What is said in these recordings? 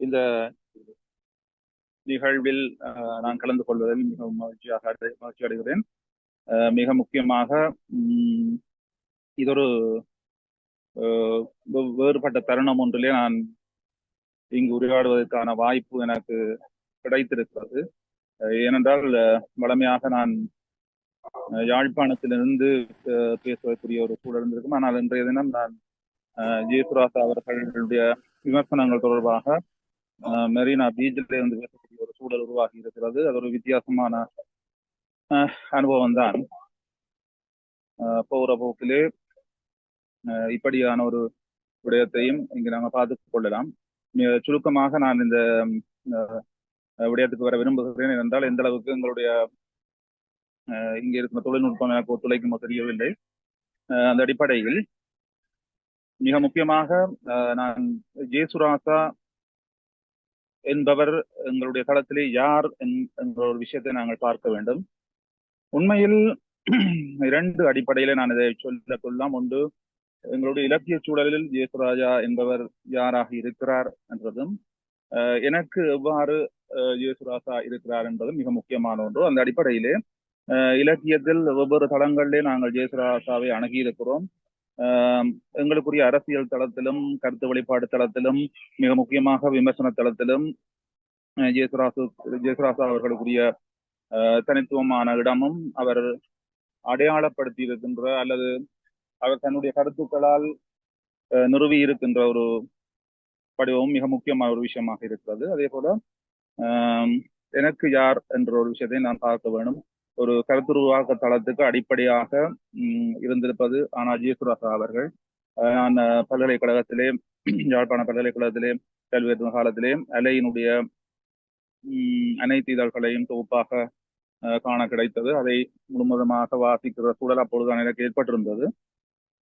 இந்த நிகழ்வில் நான் கலந்து கொள்வதில் மிகவும் மகிழ்ச்சியாக அடை- மகிழ்ச்சி அடைகிறேன். அஹ், மிக முக்கியமாக உம், இதொரு வேறுபட்ட தருணம் ஒன்றிலே நான் இங்கு உரையாடுவதற்கான வாய்ப்பு எனக்கு கிடைத்திருக்கிறது. ஏனென்றால் வளமையாக வழமையாக நான் யாழ்ப்பாணத்திலிருந்து பேசுவதற்குரிய ஒரு சூழல் இருந்திருக்கும். ஆனால் இன்றைய தினம் நான் அஹ், ஜெயசுராசா அவர்களுடைய விமர்சனங்கள் தொடர்பாக மெரினா பீச்சில் இருந்து பேசக்கூடிய ஒரு சூழல் உருவாகி இருக்கிறது. அது ஒரு வித்தியாசமான அனுபவம் தான் போகிற போக்கிலே அஹ், இப்படியான ஒரு விடயத்தையும் இங்கு நாங்கள் பார்த்து கொள்ளலாம். மிக சுருக்கமாக நான் இந்த விடயத்துக்கு வர விரும்புகிறேன். என்றால் எந்த அளவுக்கு எங்களுடைய இங்கே இருக்கிற தொழில்நுட்பம் எனக்கு ஒத்துழைக்குமோ தெரியவில்லை. அஹ், அந்த அடிப்படையில் மிக முக்கியமாக அஹ், நான் ஜேசுராசா என்பவர் எங்களுடைய தளத்திலே யார் என்- என்ற ஒரு விஷயத்தை நாங்கள் பார்க்க வேண்டும். உண்மையில் இரண்டு அடிப்படையில நான் இதை சொல்ல கொள்ளலாம். ஒன்று எங்களுடைய இலக்கிய சூழலில் ஜேசுராஜா என்பவர் யாராக இருக்கிறார் என்றதும் அஹ், எனக்கு எவ்வாறு அஹ், ஜேசுராசா இருக்கிறார் என்பதும் மிக முக்கியமான ஒன்று. அந்த அடிப்படையிலே இலக்கியத்தில் வெவ்வேறு தளங்களிலே நாங்கள் ஜேசுராசாவை அணுகியிருக்கிறோம். எங்களுக்குரிய அரசியல் தளத்திலும் கருத்து வெளிப்பாடு தளத்திலும் மிக முக்கியமாக விமர்சன தளத்திலும் அஹ் ஜேசுராசு அவர்களுக்குரிய தனித்துவமான இடமும் அவர் அடையாளப்படுத்தி இருக்கின்ற அல்லது அவர் தன்னுடைய கருத்துக்களால் நிறுவி இருக்கின்ற ஒரு படிவமும் மிக முக்கியமான ஒரு விஷயமாக இருக்கிறது. அதே போல ஆஹ் எனக்கு யார் என்ற ஒரு விஷயத்தை நான் பார்க்க வேண்டும் ஒரு கருத்துருவாக்க தளத்துக்கு அடிப்படையாக உம், இருந்திருப்பது ஆனா ஜீசுராசா அவர்கள். நான் பல்கலைக்கழகத்திலே யாழ்ப்பாண பல்கலைக்கழகத்திலே கல்வி காலத்திலே அலையினுடைய உம், அனைத்து இதழ்களையும் தொகுப்பாக காண கிடைத்தது. அதை முழுவதுமாக வாசிக்கிற சூழல் அப்பொழுது எனக்கு ஏற்பட்டிருந்தது.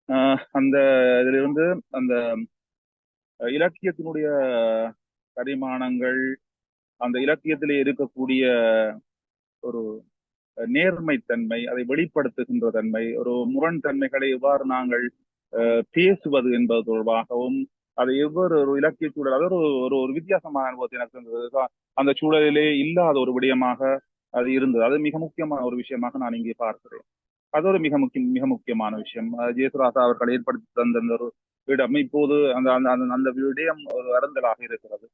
ஆஹ் அந்த இதிலிருந்து அந்த இலக்கியத்தினுடைய பரிமாணங்கள் அந்த இலக்கியத்திலே இருக்கக்கூடிய ஒரு நேர்மைத்தன்மை அதை வெளிப்படுத்துகின்ற தன்மை ஒரு முரண்தன்மைகளை எவ்வாறு நாங்கள் அஹ், பேசுவது என்பது தொடர்பாகவும் அதை எவ்வாறு ஒரு இலக்கிய சூழல் அது ஒரு ஒரு வித்தியாசமான அனுபவத்தை எனக்கு இருந்தது அந்த சூழலிலே இல்லாத ஒரு விடயமாக அது இருந்தது. அது மிக முக்கியமான ஒரு விஷயமாக நான் இங்கே பார்க்கிறேன். அது ஒரு மிக முக்கிய மிக முக்கியமான விஷயம். ஜெயசுராசா ஜேசுராசா அவர்கள் ஏற்படுத்தி தந்த அந்த ஒரு இடம் இப்போது அந்த அந்த அந்த- அந்த விடயம் ஒரு அருந்தலாக இருக்கிறது.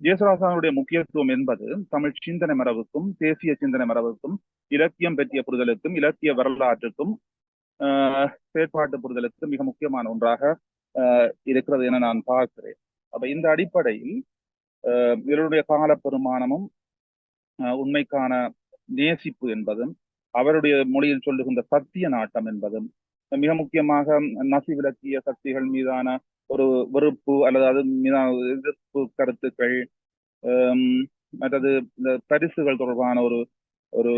அஹ், ஜேசுராசாவுடைய முக்கியத்துவம் என்பது தமிழ் சிந்தனை மரபுக்கும் தேசிய சிந்தனை மரபுக்கும் இலக்கியம் பற்றிய புரிதலுக்கும் இலக்கிய வரலாற்றுக்கும் ஆஹ், செயற்பாட்டு புரிதலுக்கும் மிக முக்கியமான ஒன்றாக ஆஹ், இருக்கிறது என நான் பார்க்கிறேன். அப்ப இந்த அடிப்படையில் இவருடைய கால பெருமானமும் உண்மைக்கான நேசிப்பு என்பதும் அவருடைய மொழியில் சொல்லுகின்ற சத்திய நாட்டம் என்பதும் மிக முக்கியமாக நசி விளக்கிய சக்திகள் மீதான ஒரு வெறுப்பு அல்லது அது மீதான எதிர்ப்பு கருத்துக்கள் மற்றது இந்த பரிசுகள் தொடர்பான ஒரு ஒரு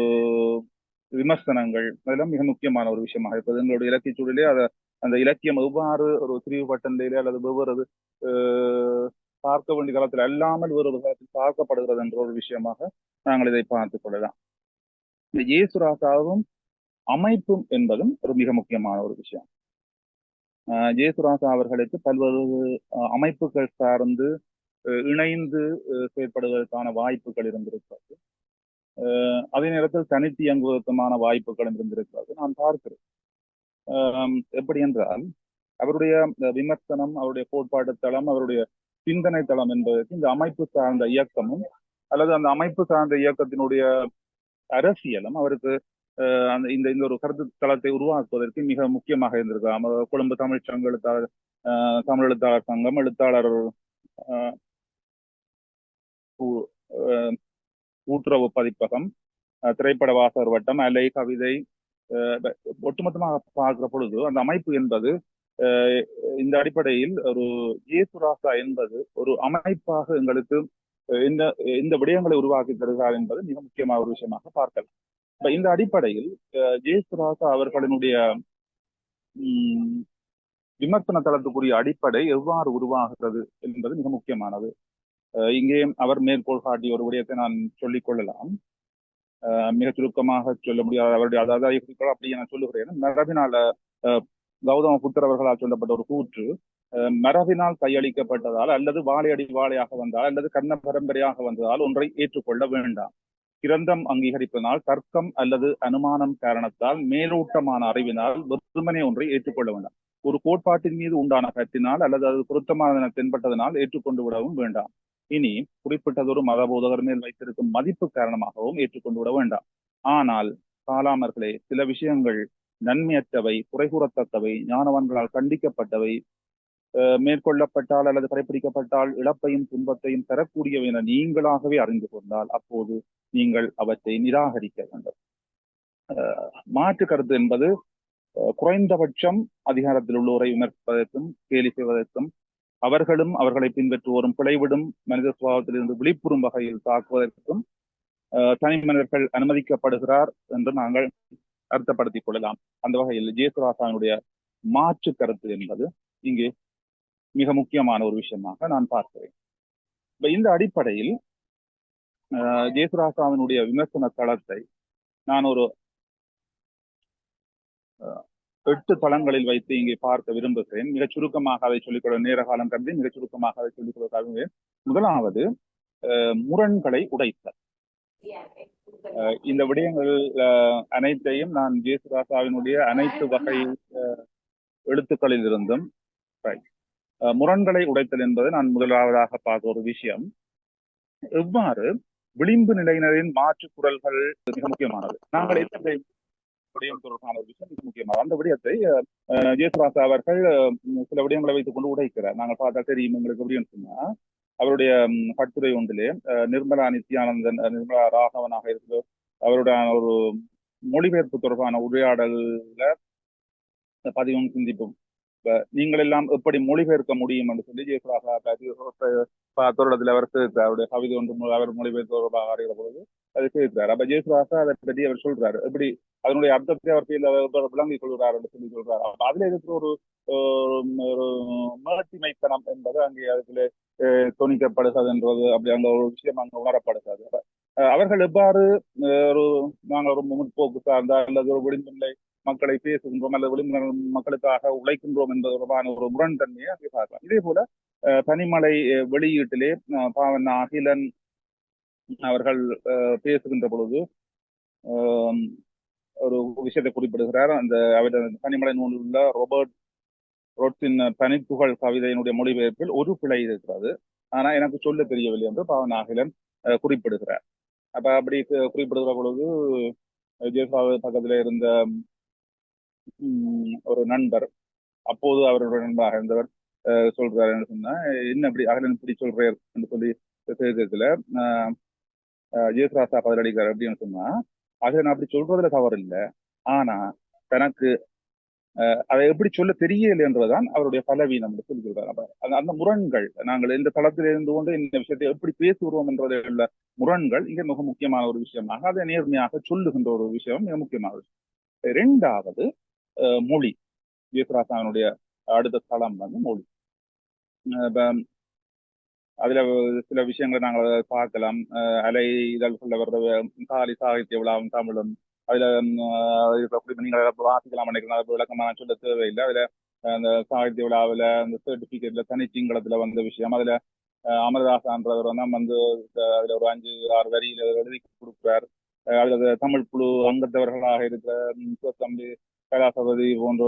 விமர்சனங்கள் அதெல்லாம் மிக முக்கியமான ஒரு விஷயமாக இருப்பது எங்களுடைய இலக்கிய சூழலே அதை அந்த இலக்கியம் எவ்வாறு ஒரு திரிவுபட்ட நிலையிலே அல்லது வெவ்வேறு பார்க்க வேண்டிய காலத்தில் அல்லாமல் வேறு ஒரு காலத்தில் பார்க்கப்படுகிறது என்ற ஒரு விஷயமாக நாங்கள் இதை பார்த்துக் கொள்ளலாம். இந்த இயேசுராசாவும் அமைப்பும் என்பதும் ஒரு மிக முக்கியமான ஒரு விஷயம். அஹ், அவர்களுக்கு பல்வேறு அஹ், அமைப்புகள் சார்ந்து இணைந்து செயற்படுவதற்கான வாய்ப்புகள் இருந்திருக்கிறது. அதே நேரத்தில் தனித்து இயங்குவதற்குமான வாய்ப்புகளும் இருந்திருக்கிறது. நான் பார்க்கிறேன். எப்படி என்றால் அவருடைய விமர்சனம் அவருடைய கோட்பாட்டு தளம் அவருடைய சிந்தனை தளம் என்பதற்கு இந்த அமைப்பு சார்ந்த இயக்கமும் அல்லது அந்த அமைப்பு சார்ந்த இயக்கத்தினுடைய அரசியலும் அவருக்கு அந்த இந்த இந்த ஒரு கருத்து தளத்தை உருவாக்குவதற்கு மிக முக்கியமாக இருந்திருக்கு கொழும்பு தமிழ் சங்க எழுத்தாளர் அஹ், தமிழ் எழுத்தாளர் சங்கம் எழுத்தாளர் அஹ், கூட்டுறவு பதிப்பகம் திரைப்பட வாசகர் வட்டம் அலை கவிதை அஹ், ஒட்டுமொத்தமாக பார்க்கிற பொழுது அந்த அமைப்பு என்பது அஹ், இந்த அடிப்படையில் ஒரு இயேசுராசா என்பது ஒரு அமைப்பாக எங்களுக்கு இந்த இந்த விடயங்களை உருவாக்கி தருகிறார் என்பது மிக முக்கியமான ஒரு விஷயமாக பார்க்கலாம். இந்த அடிப்படையில் அஹ், ஜேசுராசா அவர்களினுடைய உம், விமர்சன தளத்துக்குரிய அடிப்படை எவ்வாறு உருவாகிறது என்பது மிக முக்கியமானது. இங்கே அவர் மேற்கோள் காட்டிய ஒரு விடயத்தை நான் சொல்லிக் கொள்ளலாம். அஹ், மிக சுருக்கமாக சொல்ல முடியாது. அவருடைய அதாவது அப்படி நான் சொல்லுகிறேன். மரபினால அஹ், கௌதம புத்தர் அவர்களால் சொல்லப்பட்ட ஒரு கூற்று மரபினால் கையளிக்கப்பட்டதால் அல்லது வாழையடி வாழையாக வந்தால் அல்லது கர்ண பரம்பரையாக வந்ததால் ஒன்றை ஏற்றுக்கொள்ள வேண்டாம். கிரந்தம் அங்கீகரிப்பதனால் தர்க்கம் அல்லது அனுமானம் காரணத்தால் மேலோட்டமான அறிவினால் வெறுமனே ஒன்றை ஏற்றுக்கொள்ள வேண்டாம். ஒரு கோட்பாட்டின் மீது உண்டான கத்தினால் அல்லது அது பொருத்தமான தென்பட்டதனால் ஏற்றுக்கொண்டு விடவும் வேண்டாம். இனி குறிப்பிட்டதொரு மத போதகர் மேல் வைத்திருக்கும் மதிப்பு காரணமாகவும் ஏற்றுக்கொண்டு விட வேண்டாம். ஆனால் காலாமர்களே சில விஷயங்கள் நன்மையற்றவை குறைகூறத்தக்கவை ஞானவன்களால் கண்டிக்கப்பட்டவை மேற்கொள்ளப்பட்டால் அல்லது கடைபிடிக்கப்பட்டால் இழப்பையும் துன்பத்தையும் தரக்கூடியவை என நீங்களாகவே அறிந்து கொண்டால் அப்போது நீங்கள் அவற்றை நிராகரிக்க வேண்டும். மாற்று கருத்து என்பது குறைந்தபட்சம் அதிகாரத்தில் உள்ளோரை விமர்சிப்பதற்கும் கேலி செய்வதற்கும் அவர்களும் அவர்களை பின்பற்றுவோரும் பிழைவிடும் மனித சுபாவத்திலிருந்து விழிப்புறும் வகையில் தாக்குவதற்கும் தனி மனிதர்கள் அனுமதிக்கப்படுகிறார் என்று நாங்கள் அர்த்தப்படுத்திக் கொள்ளலாம். அந்த வகையில் ஜேசுராசானுடைய மாற்று கருத்து என்பது இங்கே மிக முக்கியமான ஒரு விஷயமாக நான் பார்க்கிறேன். இப்ப இந்த அடிப்படையில் ஜேசுராசாவினுடைய விமர்சன தளத்தை நான் ஒரு எட்டு தளங்களில் வைத்து இங்கே பார்க்க விரும்புகிறேன். மிகச் சுருக்கமாக அதை சொல்லிக்கொள்ள நேர காலம் கருதி மிகச் சுருக்கமாக அதை சொல்லிக்கொள்ள முதலாவது முரண்களை உடைத்தல். இந்த விடயங்கள் அனைத்தையும் நான் ஜேசுராசாவினுடைய அனைத்து வகை எழுத்துக்களில் இருந்தும் முரண்களை உடைத்தல் என்பது நான் முதலாவதாக பார்த்த ஒரு விஷயம். எவ்வாறு விளிம்பு நிலையினரின் மாற்று குரல்கள் மிக முக்கியமானது. நாங்கள் எத்தனை விடயம் தொடர்பான ஒரு விஷயம் மிக முக்கியமானது. அந்த விடயத்தை ஜேசுராசா அவர்கள் சில விடயங்களை வைத்துக் கொண்டு உடைக்கிறார். நாங்கள் பார்த்தா தெரியும் எங்களுக்கு விடயம் சொன்னா அவருடைய கட்டுரை ஒன்றிலே நிர்மலா நித்யானந்தன் நிர்மலா ராகவனாக இருக்கிற அவருடைய ஒரு மொழிபெயர்ப்பு தொடர்பான உரையாடல்ல பதிவும் சிந்திப்போம். நீங்கள் எல்லாம் எப்படி மொழிபெயர்க்க முடியும் என்று சொல்லி ஜெயசுராசா தொடர்றதுல அவர் சேர்க்கிறார் அவருடைய கவிதை ஒன்று அவர் மொழிபெயர்ப்பு தொடர்பாக அறிகிற பொழுது அது சேர்க்கிறார் அப்ப ஜெயசுராசா அதை பற்றி அவர் சொல்றாரு. எப்படி அதனுடைய அர்த்தத்தை அவர் விளங்கிக் கொள்கிறார் என்று சொல்லி சொல்றாரு. அப்ப அதுல இருக்கிற ஒரு ஒரு மேட்டிமைத்தனம் என்பது அங்கே அதுல துணிக்கப்படுகிறது என்றது அப்படி அந்த ஒரு விஷயம் அங்க உணரப்படுகிறது. அவர்கள் எவ்வாறு ஒரு நாங்கள் ஒரு முற்போக்கு சார்ந்த அல்லது ஒரு விளிம்புநிலை மக்களை பேசுகின்றோம் அல்லது விளிம்பு மக்களுக்காக உழைக்கின்றோம் என்பது தொடர்பான ஒரு முரண்தன்மையை அங்கே பார்க்கலாம். இதே போல பனிமலை வெளியீட்டிலே பாவன் அகிலன் அவர்கள் பேசுகின்ற பொழுது ஒரு விஷயத்தை குறிப்பிடுகிறார். அந்த அவர் பனிமலை நூலில் உள்ள ரோபர்ட் ரோட்ஸின் பனித்துகள் கவிதையினுடைய மொழிபெயர்ப்பில் ஒரு பிழை இருக்கிறது. ஆனா எனக்கு சொல்ல தெரியவில்லை என்று பாவன் அகிலன் குறிப்பிடுகிறார். அப்ப அப்படி குறிப்பிடுகிற பொழுது ஜெயசாவு பக்கத்துல இருந்த ஒரு நண்பர். அப்போது அவருடைய நண்பராக இருந்தவர் சொல்றாரு என்ன சொன்னா என்ன அப்படி அகலன் இப்படி சொல்றார்? என்று சொல்லி செய்ததுல ஜெயசுராசா பதிலளிக்கிறார் அப்படின்னு சொன்னா அகலன் அப்படி சொல்றதுல தவறு இல்லை ஆனா தனக்கு அதை எப்படி சொல்ல தெரியல என்றுதான் அவருடைய பலவீனம் என்று சொல்லி அப்ப அந்த முரண்கள் நாங்கள் இந்த தளத்தில் இருந்து கொண்டு இந்த விஷயத்தை எப்படி பேசுகிறோம் என்றதை உள்ள முரண்கள் இங்க மிக முக்கியமான ஒரு விஷயமாக அதை நேர்மையாக சொல்லுகின்ற ஒரு விஷயம் மிக முக்கியமான விஷயம். ரெண்டாவது மொழி. ஜெயசுராசாவினுடைய அடுத்த தளம் வந்து மொழி. அதுல சில விஷயங்களை நாங்கள் பார்க்கலாம். அலை இதழ் சொல்ல வர்ற காலி சாகித்ய விழாவும் தமிழும். அதுல நீங்கள் வாசிக்கலாம் நினைக்கிறேன். விளக்கமான சொல்ல தேவையில்லை. அதுல அந்த சாகித்ய விழாவில் அந்த சர்டிபிகேட்ல தனிச்சிங்களத்துல வந்த விஷயம். அதுல அமரதாசான்றவர் வந்து வந்து அதுல ஒரு அஞ்சு ஆறு வரியில எழுதி கொடுக்குறார். அதுல தமிழ் குழு அங்கத்தவர்களாக இருக்கிற தம்பி கலாசபதி போன்ற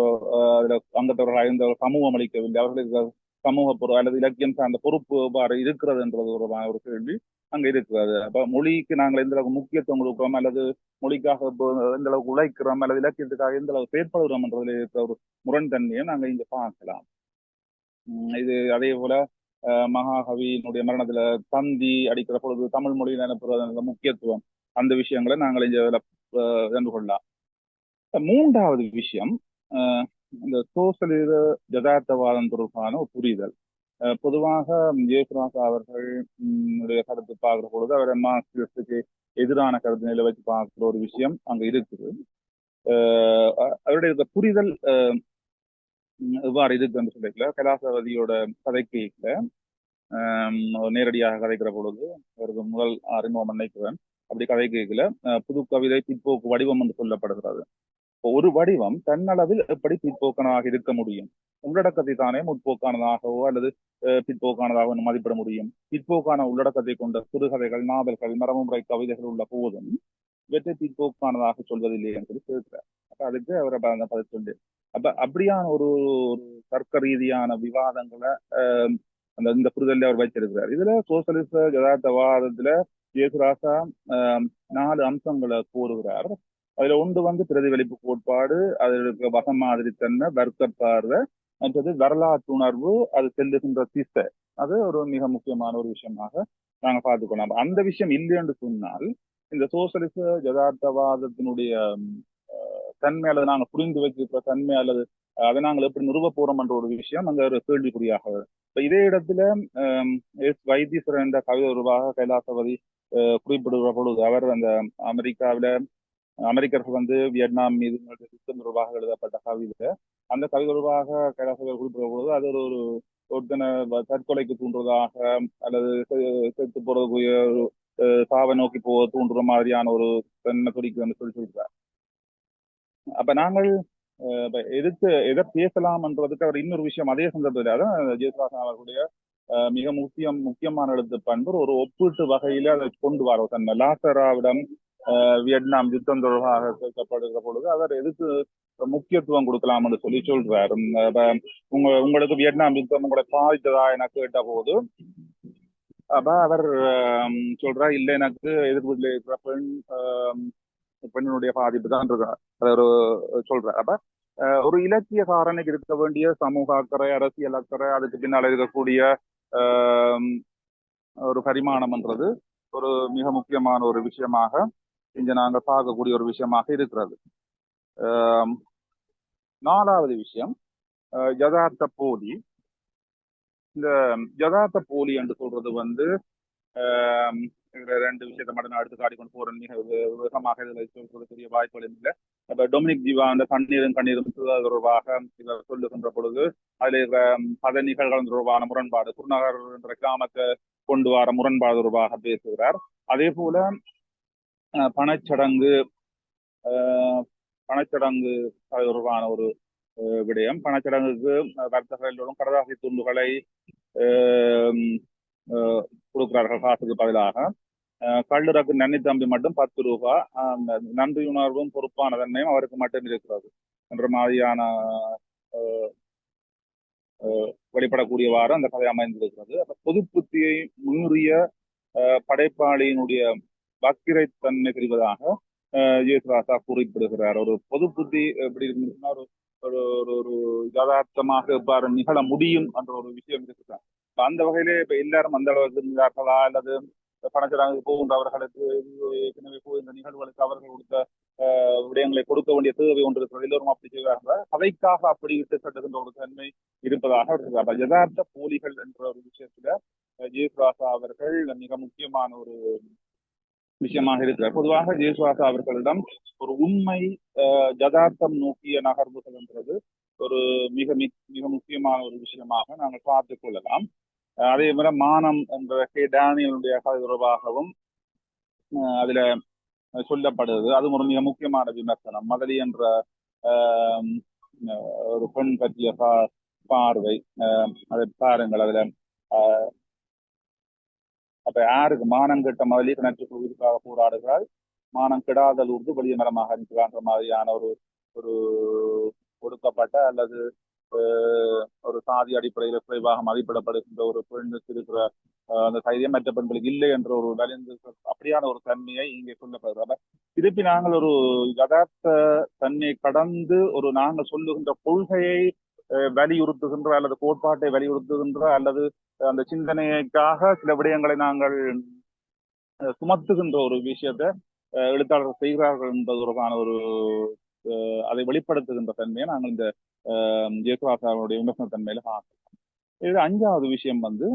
அதுல அங்கத்தவர்களாக இருந்த சமூகம் அளிக்கவில்லை அவர்களுக்கு சமூக பொருள் அல்லது இலக்கியம் சார்ந்த பொறுப்பு எவ்வாறு இருக்கிறது என்றது ஒரு ஒரு கேள்வி அங்க இருக்கிறது. அப்ப மொழிக்கு நாங்கள் எந்த அளவுக்கு முக்கியத்துவம் கொடுக்கிறோம் அல்லது மொழிக்காக எந்த அளவுக்கு உழைக்கிறோம் அல்லது இலக்கியத்துக்காக எந்த அளவுக்கு செயற்படுகிறோம் என்றதுல இருக்கிற ஒரு முரண்தன்மையை நாங்கள் இங்க பார்க்கலாம். இது அதே போல மகாகவியினுடைய மரணத்துல தந்தி அடிக்கிற பொழுது தமிழ் மொழியில் அனுப்புறது முக்கியத்துவம் அந்த விஷயங்களை நாங்கள் இங்க கண்டு கொள்ளலாம் மூன்றாவது விஷயம் இந்த சோசலித ஜதார்த்தவாதம் தொடர்பான ஒரு புரிதல். பொதுவாக ஜெயசுராசா அவர்கள் கருத்து பார்க்கிற பொழுது அவர் மார்க்சிஸ்டுக்கு எதிரான கருத்து நிலை வச்சு பார்க்கிற ஒரு விஷயம் அங்க இருக்குது. அவருடைய புரிதல் எவ்வாறு இருக்கு என்று சொல்லிக்கல கைலாசவதியோட கதைக்கையில நேரடியாக கதைக்கிற பொழுது அவருக்கு முதல் அறிமுகம் நினைக்கிறேன் அப்படி கதை கேட்கல புது கவிதை பிற்போக்கு வடிவம் என்று சொல்லப்படுகிறது. ஒரு வடிவம் தன்னளவில் எப்படி பிற்போக்கனாக இருக்க முடியும்? உள்ளடக்கத்தை தானே முற்போக்கானதாகவோ அல்லது பிற்போக்கானதாக மதிப்பிட முடியும். பிற்போக்கான உள்ளடக்கத்தை கொண்ட சிறுகதைகள் நாவல்கள் மரபுமுறை கவிதைகள் உள்ள போதும் இவற்றை பிற்போக்கானதாக சொல்வதில்லை என்று கேட்கிறார். அப்ப அதுக்கு அவர் அந்த பதில் சொல்லு அப்ப அப்படியான ஒரு ஒரு தர்க்க ரீதியான விவாதங்களை அந்த இந்த புரிதலில் அவர் வைத்திருக்கிறார். இதுல சோசியலிச யதார்த்தவாதத்துல ஜேசுராசா நாலு அம்சங்களை கூறுகிறார். அதுல ஒன்று வந்து பிரதிபலிப்பு கோட்பாடு அதில் இருக்க மாதிரி தன்மை வர்க்க பார்வை மற்றது வரலாற்று உணர்வு அது செல்லுகின்ற திசை. அது ஒரு மிக முக்கியமான ஒரு விஷயமாக நாங்க பார்த்துக்கணும் அந்த விஷயம் இல்லை என்று சொன்னால் இந்த சோசியலிச யதார்த்தவாதத்தினுடைய தன்மை அல்லது நாங்கள் புரிந்து வச்சிருக்கிற தன்மை அல்லது அதை நாங்கள் எப்படி நிறுவ போறோம் என்ற ஒரு விஷயம் அங்க ஒரு கேள்விக்குறியாக இப்ப இதே இடத்துல எஸ். வைத்தீஸ்வரன் என்ற கவிதை உருவாக கைலாசபதி குறிப்பிடுகிற பொழுது அவர் அந்த அமெரிக்காவில அமெரிக்கர்கள் வந்து வியட்நாம் மீது யுத்தம் தொடர்பாக எழுதப்பட்ட கவிதை. அந்த கவிதை தொடர்பாக கைலாசபதி குறிப்பிடுற பொழுது அது ஒரு ஒருத்தனை தற்கொலைக்கு தூண்டுறதாக அல்லது செத்து போறதுக்குரிய சாவை நோக்கி போ தூண்டுற மாதிரியான ஒரு பெண்ணை வந்து சொல்லி சொல்றார் அப்ப நாங்கள் எதிர்த்து எதை பேசலாம்ன்றதுக்கு அவர் இன்னொரு விஷயம் அதே சந்தர்ப்பத்தில் அதான் ஜெயசுவாசன் அவர்களுடைய மிக முக்கியம் முக்கியமான எழுத்து பண்பு. ஒரு ஒப்பீட்டு வகையில அதை கொண்டு வரோம் தன்னை லாசராவிடம் வியட்நாம் யுத்தம் தொடர்பாக கேட்கப்படுகிற பொழுது அவர் எதுக்கு முக்கியத்துவம் கொடுக்கலாம்னு சொல்லி சொல்றாரு. உங்க உங்களுக்கு வியட்நாம் யுத்தம் உங்களை பாதித்ததா என கேட்ட போது அப்ப அவர் சொல்றா இல்ல எனக்கு எதிர் வீட்டில் இருக்கிற பெண் பெண்ணுடைய பாதிப்பு தான் இருக்கா. அது ஒரு சொல்றார். அப்ப ஒரு இலக்கியக்காரனுக்கு இருக்க வேண்டிய சமூக அக்கறை அரசியல் அக்கறை அதுக்கு பின்னால் இருக்கக்கூடிய ஒரு பரிமாணம்ன்றது ஒரு மிக முக்கியமான ஒரு விஷயமாக இங்க நாங்க பார்க்கக்கூடிய ஒரு விஷயமாக இருக்கிறது. நாலாவது விஷயம் யதார்த்த போலி. இந்த யதார்த்த போலி என்று சொல்றது வந்து ரெண்டு விஷயத்த மட்டும் நான் அடுத்து காடி கொண்டு போறேன். மிக விதமாக இதில் சொல்றதுக்குரிய வாய்ப்புகள் இல்லை. அப்ப டொமினிக் ஜீவா அந்த கண்ணீரும் கண்ணீரும் தொடர்பாக இவர் சொல்லுகின்ற பொழுது அதுல இருக்கிற பத நிகழ்கள் தொடர்பான முரண்பாடு குருநகர் என்ற கிராமத்தை கொண்டு வர முரண்பாடு தொடர்பாக பேசுகிறார். அதே போல பணச்சடங்கு பணச்சடங்கு தொடர்பான ஒரு விடயம். பணச்சடங்குக்கு வர்த்தகர்களும் கடதாசி துண்டுகளை கொடுக்கிறார்கள் காசுக்கு பதிலாக. கல்லுறக்கு நன்னி தம்பி மட்டும் பத்து ரூபா. நன்றி உணர்வும் பொறுப்பான தன்மையும் அவருக்கு மட்டும் இருக்கிறது என்ற மாதிரியான வெளிப்படக்கூடியவாறு அந்த கதை அமைந்திருக்கிறது. அப்ப பொது புத்தியை மீறிய படைப்பாளியினுடைய தன்மை தெரிவதாக இயேசுராசா குறிப்பிடுகிறார். ஒரு பொது புத்தி எப்படி இருக்குன்னா ஒரு ஒரு ஒரு யதார்த்தமாக எவ்வாறு நிகழ முடியும் என்ற ஒரு விஷயம் இருக்கிறார் அந்த வகையிலே இப்ப எல்லாரும் அந்த அளவுக்கு இருந்தார்களா? அல்லது பணச்சராங்க போகின்றவர்களுக்கு ஏற்கனவே போகின்ற நிகழ்வுகளுக்கு அவர்கள் கொடுத்த விடயங்களை கொடுக்க வேண்டிய தேவை ஒன்று இருக்கிறது. எல்லோரும் அப்படி செய்வார்கள்? கதைக்காக அப்படி இட்டு கட்டுகின்ற ஒரு தன்மை இருப்பதாக இருக்கிறார் யதார்த்த போலிகள் என்ற ஒரு விஷயத்துல ஜெயசுராசா அவர்கள் மிக முக்கியமான ஒரு விஷயமாக இருக்கிறார். பொதுவாக ஜெயசுவாசா அவர்களிடம் ஒரு உண்மை ஜதார்த்தம் நோக்கிய நகர்வுகள் என்றது ஒரு மிக மிக முக்கியமான ஒரு விஷயமாக நாங்கள் பார்த்துக் கொள்ளலாம். அதே போல மானம் என்ற கே டேனியலுடைய கதை தொடர்பாகவும் அதுல சொல்லப்படுது. அது ஒரு மிக முக்கியமான விமர்சனம். மதலி என்ற ஒரு பெண் பற்றிய பார்வை அதை பாருங்கள். அதுல அப்ப யாருக்கு மானம் கெட்ட மதலி கிணற்று உயிருக்காக போராடுகிறாள்? மானம் கெடாதல் உருது வெளிய மரமாக இருக்கிறான்ற மாதிரியான ஒரு ஒரு கொடுக்கப்பட்ட அல்லது ஒரு சாதி அடிப்படையில் குறைவாக மதிப்பிடப்படுகின்ற ஒரு பெண்ணுக்கு இருக்கிற அந்த தைரியம் மற்ற பெண்களுக்கு இல்லை என்ற ஒரு வலிந்து அப்படியான ஒரு தன்மையை இங்கே சொல்லப்படுறத திருப்பி நாங்கள் ஒரு யதார்த்த தன்மை கடந்து ஒரு நாங்கள் சொல்லுகின்ற கொள்கையை வலியுறுத்துகின்ற அல்லது கோட்பாட்டை வலியுறுத்துகின்ற அல்லது அந்த சிந்தனைக்காக சில விடயங்களை நாங்கள் சுமத்துகின்ற ஒரு விஷயத்தை எழுத்தாளர்கள் செய்கிறார்கள் என்பதற்கான ஒரு அதை வெளிப்படுத்துகின்ற தன்மையை நாங்கள் இந்த ஜெயசுவாசாவுடைய விமர்சன தன்மையில பார்க்கலாம் இது அஞ்சாவது விஷயம் வந்து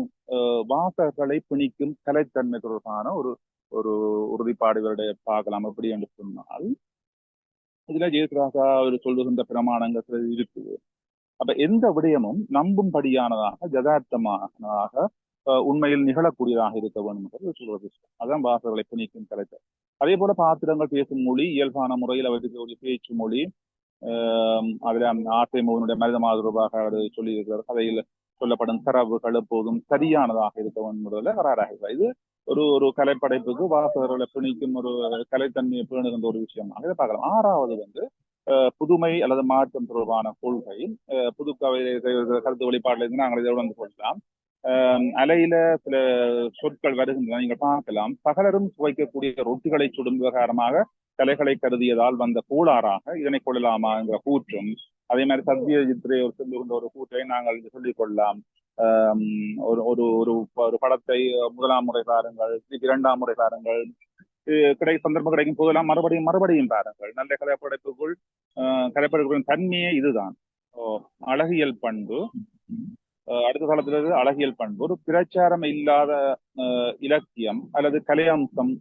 வாசகர்களை பிணிக்கும் கலைத்தன்மை தொடர்பான ஒரு ஒரு உறுதிப்பாடு இவருடைய பார்க்கலாம். எப்படி என்று சொன்னால் இதுல ஜெயசுராசா அவர் சொல்லுகின்ற பிரமாணங்கள் இருக்குது. அப்ப எந்த விடயமும் நம்பும்படியானதாக ஜதார்த்தமானதாக உண்மையில் நிகழக்கூடியதாக இருக்க வேண்டும் என்பது சொல்வது அதான் வாசகர்களை பிணிக்கும் கலைத்தல் அதே போல பாத்திரங்கள் பேசும் மொழி இயல்பான முறையில் அவருக்கு பேச்சு மொழி அதுல ஆசை மோகனுடைய மனித மாதிரூபாக அவர் சொல்லியிருக்கிறார். கதையில் சொல்லப்படும் தரவுகள் எப்போதும் சரியானதாக இருக்க என்பதில் கராராக இருக்கிறார். இது ஒரு ஒரு கலைப்படைப்புக்கு வாசகர்களை பிணிக்கும் ஒரு கலைத்தன்மையை பேணுகின்ற ஒரு விஷயமாக இதை பார்க்கலாம். ஆறாவது வந்து புதுமை அல்லது மாற்றம் தொடர்பான கொள்கை புது கவிதை கருத்து வெளிப்பாடுல நாங்கள் இதை உணர்ந்து கொள்ளலாம். அலையில சில சொற்கள் வருகின்றன நீங்கள் பார்க்கலாம். பகலரும் சுவைக்கக்கூடிய ரொட்டிகளை சுடும் விவகாரமாக கலைகளை கருதியதால் வந்த கூளாராக இதனை கொள்ளலாமா என்ற கூற்றும். அதே மாதிரி சத்திய சித்திரை ஒரு சொல்லுகின்ற ஒரு கூற்றை நாங்கள் சொல்லிக் கொள்ளலாம். ஒரு ஒரு ஒரு படத்தை முதலாம் முறை பாருங்கள் இரண்டாம் முறை பாருங்கள் கிடை சந்தர்ப்பம் கிடைக்கும் போதெல்லாம் மறுபடியும் மறுபடியும் பாருங்கள். நல்ல கலைப்படைப்புக்குள் கலைப்படைப்புகளின் தன்மையே இதுதான். அழகியல் பண்பு. அடுத்த காலத்துல இருந்து அழகியல் பண்பு. ஒரு பிரச்சாரம் இல்லாத இலக்கியம் அல்லது கலையம்சம்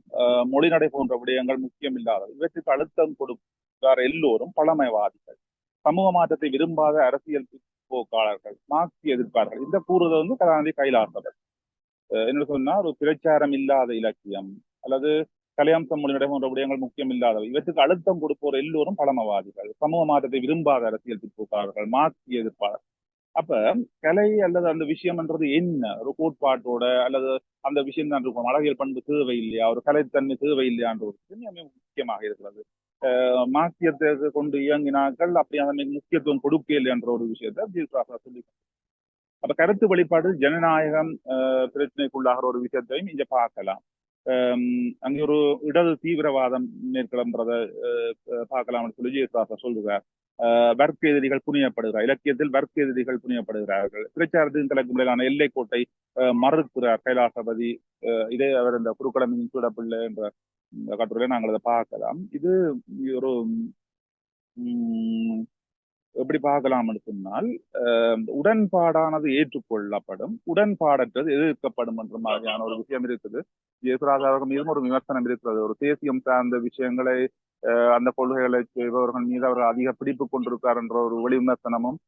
மொழிநடை போன்ற விடயங்கள் முக்கியம் இல்லாதது. இவற்றுக்கு அழுத்தம் கொடுக்கிறார் எல்லோரும் பழமைவாதிகள். சமூக மாற்றத்தை விரும்பாத அரசியல் போக்காளர்கள் மார்க்சிய எதிர்ப்பார்கள். இந்த கூறுதை வந்து கலாநிதி கைலாசவர் என்ன சொன்னா ஒரு பிரச்சாரம் இல்லாத இலக்கியம் அல்லது கலையம்சம் மொழிநடை போன்ற விடயங்கள் முக்கியம் இல்லாதவை இவற்றுக்கு அழுத்தம் கொடுப்போர் எல்லோரும் பழமவாதிகள். சமூக மாற்றத்தை விரும்பாத அரசியல் பிற்போக்காளர்கள் மாற்றி எதிர்ப்பாளர். அப்ப கலை அல்லது அந்த விஷயம்ன்றது என்ன? ஒரு கோட்பாட்டோட அல்லது அந்த விஷயம் தான் இருக்கும். அழகியல் பண்பு தேவை இல்லையா ஒரு கலைத்தன்மை தேவை இல்லையான்ற ஒரு விஷயம் முக்கியமாக இருக்கிறது. மாத்தியத்தை கொண்டு இயங்கினார்கள். அப்படி அந்த முக்கியத்துவம் கொடுக்க இல்லைன்ற ஒரு விஷயத்த சொல்லி அப்ப கருத்து வெளிப்பாடு ஜனநாயகம் பிரச்சனைக்குள்ளாகிற ஒரு விஷயத்தையும் இங்க பார்க்கலாம். அங்கே ஒரு இடது தீவிரவாதம் மேற்கிளம்புறத பார்க்கலாம்னு சொல்லி ஜெயசாசா சொல்லுகிறார் வர்க்க எதிரிகள் புனியப்படுகிறார் இலக்கியத்தில் வர்க்க எதிரிகள் புனியப்படுகிறார்கள் பிரச்சாரத்தின் தலைக்கு முறையிலான எல்லைக்கோட்டை மறுக்கிறார் கைலாசபதி இதே அவர் இந்த குருக்கடமின் சூடப்பிள்ளை என்ற கட்டுரையில நாங்கள் அதை பார்க்கலாம் இது ஒரு எப்படி பார்க்கலாம்னு சொன்னால் உடன்பாடானது ஏற்றுக்கொள்ளப்படும். உடன்பாடற்றது எதிர்க்கப்படும் என்ற மாதிரியான ஒரு விஷயம் இருக்குது. ஜெயசுராஜாவர்கள் மீதும் ஒரு விமர்சனம் இருக்கிறது. ஒரு தேசியம் சார்ந்த விஷயங்களை அந்த கொள்கைகளை செய்பவர்கள் மீது அவர் அதிக பிடிப்பு கொண்டிருக்கார் என்ற ஒரு வெளி விமர்சனமும்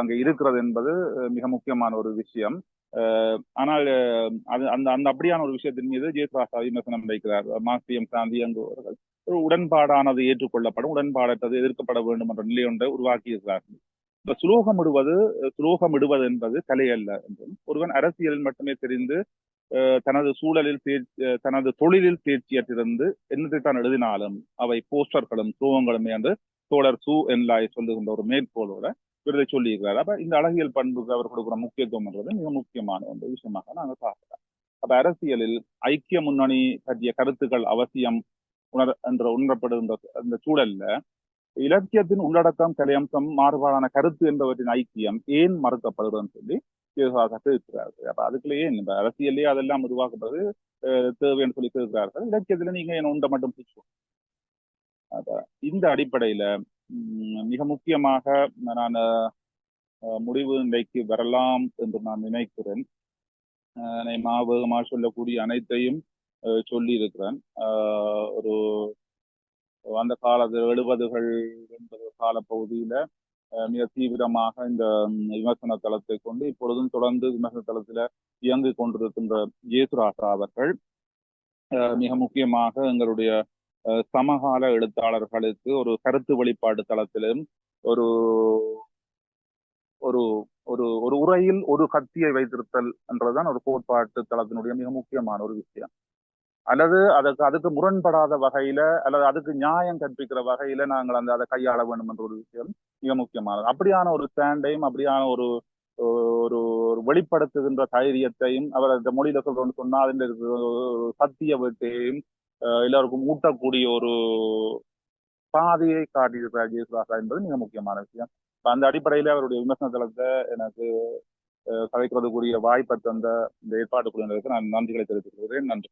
அங்க இருக்கிறது என்பது மிக முக்கியமான ஒரு விஷயம். ஆனால் அது அந்த அந்த அப்படியான ஒரு விஷயத்தின் மீது ஜெயசுராசா விமர்சனம் வைக்கிறார். மார்க்சியம் சாந்தி அங்குவர்கள் உடன்பாடானது ஏற்றுக்கொள்ளப்படும் உடன்பாடற்றது எதிர்க்கப்பட வேண்டும் என்ற நிலை ஒன்றை உருவாக்கியிருக்கிறார்கள். இப்ப சுலோகம் இடுவது சுலோகம் இடுவது என்பது கலை அல்ல என்றும் ஒருவன் அரசியலில் மட்டுமே தெரிந்து தனது சூழலில் தனது தொழிலில் தேர்ச்சியற்றிருந்து என்னத்தை தான் எழுதினாலும் அவை போஸ்டர்களும் சுலோகங்களுமே என்று தோழர் சு என்லாய் சொல்லுகின்ற ஒரு மேற்கோளோட விருதை சொல்லியிருக்கிறார். அப்ப இந்த அழகியல் பண்புக்கு அவர் கொடுக்குற முக்கியத்துவம் என்றது மிக முக்கியமான ஒரு விஷயமாக நாங்கள் பார்க்கலாம் அப்ப அரசியலில் ஐக்கிய முன்னணி பற்றிய கருத்துக்கள் அவசியம் உணர் என்ற உணரப்படுகின்ற அந்த சூழல்ல இலக்கியத்தின் உள்ளடக்கம் கலையம்சம் மாறுபாடான கருத்து என்பவற்றின் ஐக்கியம் ஏன் மறுக்கப்படுதுன்னு சொல்லி இருக்கிறார்கள் அப்ப அதுக்குள்ளேயே இந்த அரசியல்லையே அதெல்லாம் உருவாக்கப்படுறது தேவைன்னு சொல்லி கேட்கிறார்கள் இலக்கியத்துல நீங்க என்ன உண்டை மட்டும் பிடிச்சோம் அப்ப இந்த அடிப்படையில மிக முக்கியமாக நான் முடிவு நிலைக்கு வரலாம் என்று நான் நினைக்கிறேன். மாவேகமாக சொல்லக்கூடிய அனைத்தையும் சொல்லி இருக்கிறேன் ஒரு அந்த காலத்து எழுபதுகள் எண்பது காலப்பகுதியில மிக தீவிரமாக இந்த விமர்சன தளத்தை கொண்டு இப்பொழுதும் தொடர்ந்து விமர்சன தளத்துல இயங்கிக் கொண்டிருக்கின்ற ஜேசுராசா அவர்கள் மிக முக்கியமாக எங்களுடைய சமகால எழுத்தாளர்களுக்கு ஒரு கருத்து வெளிப்பாடு தளத்திலும் ஒரு ஒரு ஒரு ஒரு உரையில் ஒரு கத்தியை வைத்திருத்தல் என்றதுதான் ஒரு கோட்பாட்டு தளத்தினுடைய மிக முக்கியமான ஒரு விஷயம். அல்லது அதுக்கு அதுக்கு முரண்படாத வகையில அல்லது அதுக்கு நியாயம் கற்பிக்கிற வகையில நாங்கள் அந்த அதை கையாள வேண்டும் என்ற ஒரு விஷயம் மிக முக்கியமானது. அப்படியான ஒரு ஸ்டாண்டையும் அப்படியான ஒரு ஒரு ஒரு வெளிப்படுத்துகின்ற தைரியத்தையும் அவர் அந்த மொழியில சொல்றோம்னு சொன்னா அதில் இருக்கிற சத்திய எல்லாருக்கும் ஊட்டக்கூடிய ஒரு பாதையை காட்டியிருக்கிறார் ஜெயசுராசா என்பது மிக முக்கியமான விஷயம். அந்த அடிப்படையில அவருடைய விமர்சன தளத்தை எனக்கு கலைக்கிறதுக்குரிய வாய்ப்பை தந்த இந்த ஏற்பாடு குழுவினருக்கு நான் நன்றிகளை தெரிவித்துக் கொள்கிறேன். நன்றி.